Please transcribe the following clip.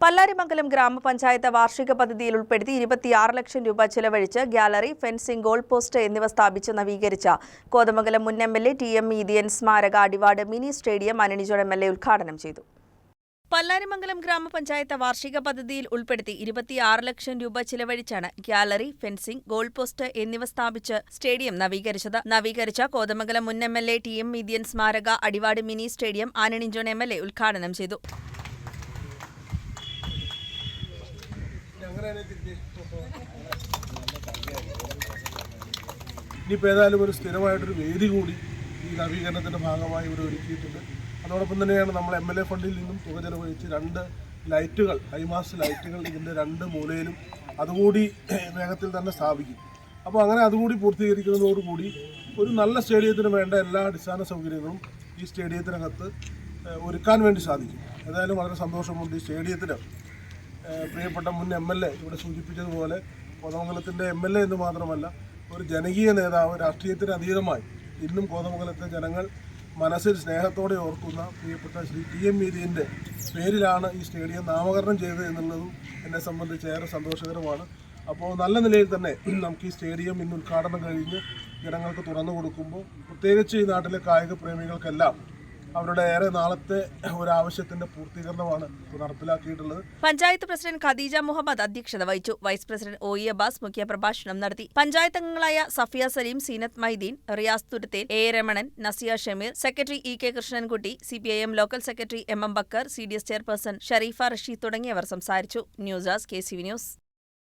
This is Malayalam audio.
പല്ലാരിമംഗലം ഗ്രാമപഞ്ചായത്ത് വാർഷിക പദ്ധതിയിൽ ഉൾപ്പെടുത്തി ഇരുപത്തിയാറ് ലക്ഷം രൂപ ചെലവഴിച്ച് ഗ്യാലറി ഫെൻസിംഗ് ഗോൾ പോസ്റ്റ് എന്നിവ സ്ഥാപിച്ച് നവീകരിച്ച കോതമംഗലം മുൻ M L A T M ഈദിയൻ സ്മാരക Adivad mini stadium Antony John M L A ഉദ്ഘാടനം ചെയ്തു. പല്ലാരിമംഗലം ഗ്രാമപഞ്ചായത്ത് വാർഷിക പദ്ധതിയിൽ ഉൾപ്പെടുത്തി ഇരുപത്തിയാറ് ലക്ഷം രൂപ ചിലവഴിച്ചാണ് ഗ്യാലറി ഫെൻസിംഗ് ഗോൾ പോസ്റ്റ് എന്നിവ സ്ഥാപിച്ച് സ്റ്റേഡിയം നവീകരിച്ചത്. നവീകരിച്ച കോതമംഗലം മുൻ M L A T M Meethiyan സ്മാരക Adivad mini stadium Antony John M L A ഉദ്ഘാടനം ചെയ്തു. ഇനിയിപ്പോൾ ഏതായാലും ഒരു സ്ഥിരമായിട്ടൊരു വേദി കൂടി ഈ നവീകരണത്തിന്റെ ഭാഗമായി ഇവിടെ ഒരുക്കിയിട്ടുണ്ട്. അതോടൊപ്പം തന്നെയാണ് നമ്മൾ എം എൽ എ ഫണ്ടിൽ നിന്നും തുക ചെലവഴിച്ച് രണ്ട് ലൈറ്റുകൾ ഹൈമാസ് ലൈറ്റുകൾ ഇതിന്റെ രണ്ട് മൂലയിലും അതുകൂടി വേഗത്തിൽ തന്നെ സ്ഥാപിക്കും. അപ്പോൾ അങ്ങനെ അതുകൂടി പൂർത്തീകരിക്കുന്നതോടുകൂടി ഒരു നല്ല സ്റ്റേഡിയത്തിന് വേണ്ട എല്ലാ അടിസ്ഥാന സൗകര്യങ്ങളും ഈ സ്റ്റേഡിയത്തിനകത്ത് ഒരുക്കാൻ വേണ്ടി സാധിക്കും. ഏതായാലും വളരെ സന്തോഷമുണ്ട് ഈ സ്റ്റേഡിയത്തിന്. പ്രിയപ്പെട്ട മുൻ എം എൽ എ ഇവിടെ സൂചിപ്പിച്ചതുപോലെ കോതമംഗലത്തിന്റെ എം എൽ എ എന്ന് മാത്രമല്ല ഒരു ജനകീയ നേതാവ് രാഷ്ട്രീയത്തിന് അതീതമായി ഇന്നും കോതമംഗലത്തെ ജനങ്ങൾ മനസ്സിൽ സ്നേഹത്തോടെ ഓർക്കുന്ന പ്രിയപ്പെട്ട ശ്രീ ടി എം മീതിന്റെ പേരിലാണ് ഈ സ്റ്റേഡിയം നാമകരണം ചെയ്തത് എന്നുള്ളതും എന്നെ സംബന്ധിച്ച് ഏറെ സന്തോഷകരമാണ്. അപ്പോൾ നല്ല നിലയിൽ തന്നെ നമുക്ക് ഈ സ്റ്റേഡിയം ഇന്ന് ഉദ്ഘാടനം കഴിഞ്ഞ് ജനങ്ങൾക്ക് തുറന്നു കൊടുക്കുമ്പോൾ പ്രത്യേകിച്ച് ഈ നാട്ടിലെ കായിക പ്രേമികൾക്കെല്ലാം അവരുടെ ഏറെ നാളത്തെ ഒരു ആവശ്യത്തിന്റെ പൂർത്തീകരണമാണ് നടപ്പിലാക്കിയിട്ടുള്ളത്. പഞ്ചായത്ത് പ്രസിഡന്റ് ഖദീജ മുഹമ്മദ് അധ്യക്ഷത വഹിച്ചു. Vice president O E Abbas മുഖ്യ പ്രഭാഷണം നടത്തി. പഞ്ചായത്ത് അംഗങ്ങളായ Safiya Saleem Seenath Maideen Riyas Thurathen A Ramanan Nasiya Shameer secretary E K Krishnankutty C P I M local secretary M M Bakkar C D S chairperson Sharifa Rasheed തുടങ്ങിയവർ സംസാരിച്ചു. News desk K C V news.